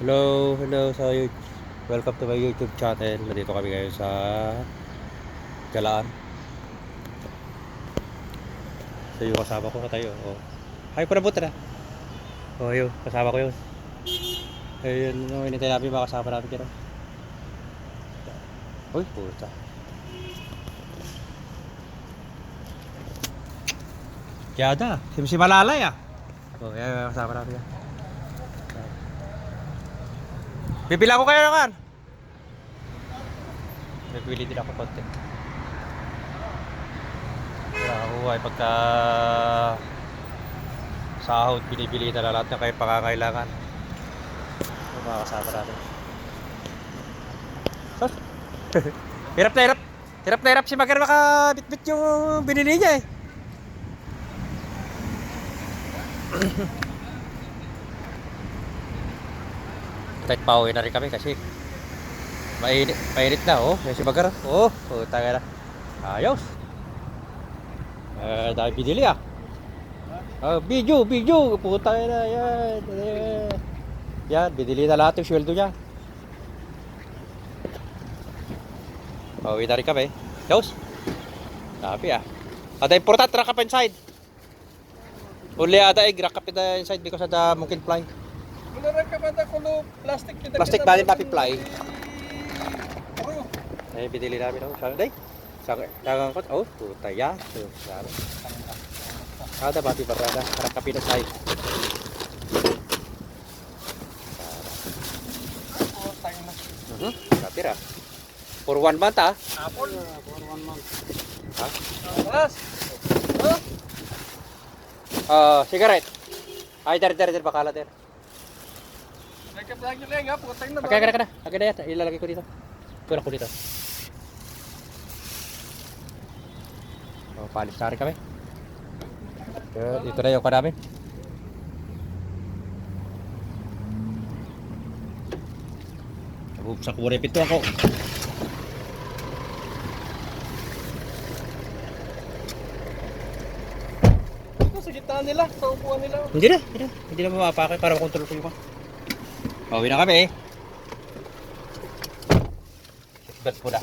Hello, hello sa YouTube. Welcome to my YouTube channel. Nandito kami ngayon sa Galaan. So yung kasama ko tayo. Oh. Hay po na na. Oh, yun. Kasama ko yun. Ayun, no, inintay namin mga kasama namin kira. Uy, puta. Kiyada. Si, si Malalay ah. Oh, yan, kasama namin yan. Bibila ko kayo naman. Bibili din ako konti. Kaya ako ay pagka sahod, binibili na lahat ng kayo pangangailangan. Yung mga kasama natin. Sus! hirap na hirap! Hirap na hirap si Magar makabitbit yung binili niya eh. Kahit pauwi na rin kami kasi mainit, mainit na oh. Yan si Magar. Oh, puta ka na. Ayos. Eh, dahil binili ah. Ah, video, video. Puta na. Yan. Yan. Binili na lahat yung sweldo niya. Pauwi na rin kami. Ayos. Sabi ah. Ada important rock up inside. Only ada egg rock up inside because the mungkin fly. Rin ka ba na kulo plastic kita Plastic ba- fly. Puro. Ay, binili namin ako. Sabi, day. Sabi, dagang ko. Oh, puta ya. So, sabi. Ada bati barada. Harap ka pinasay. Oh, tayo na. Mhm. Kapira. For one month ah. Apple. Ha? Alas. Oh, Ah, cigarette. Ay, der, der, der, bakala der. nagka-vlog nyo lang ha. Putang na. Okay, na. Okay na yan. Ilalagay ko dito. Kulang ko dito. Oh, palis na rin kami. Kaya dito na yung namin. Sa kumuri pito ako. Ito sa gitna nila. Sa upuan nila. Hindi na, hindi na. Hindi na mapapakay para makontrol ko yung ka. Pauwi na kami. Seatbelt po na.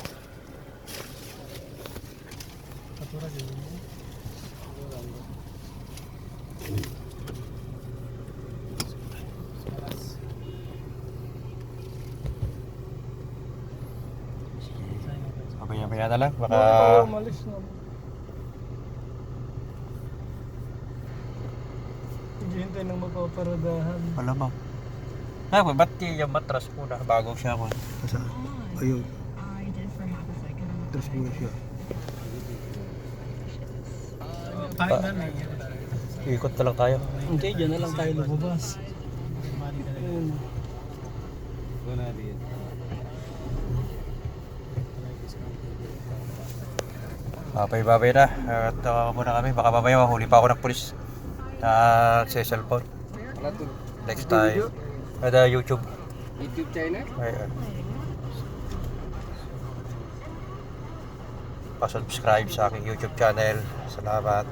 Mamaya-maya na lang. Baka... Baka umalis na. Hintay ng mapaparadahan. Malamang. Ah, ba't yung matras muna bago siya ko? Kasi, ayun, I did for half a second. matras muna siya. Kahit na na Ikot na lang tayo. Hindi, dyan na lang tayo lumabas. Ayun. Babay-babay na. At uh, muna kami. Baka mamaya mahuli pa ako ng pulis. Na sa cellphone. Next time. Ada YouTube. YouTube channel? Ay, uh, pa-subscribe sa aking YouTube channel. Salamat.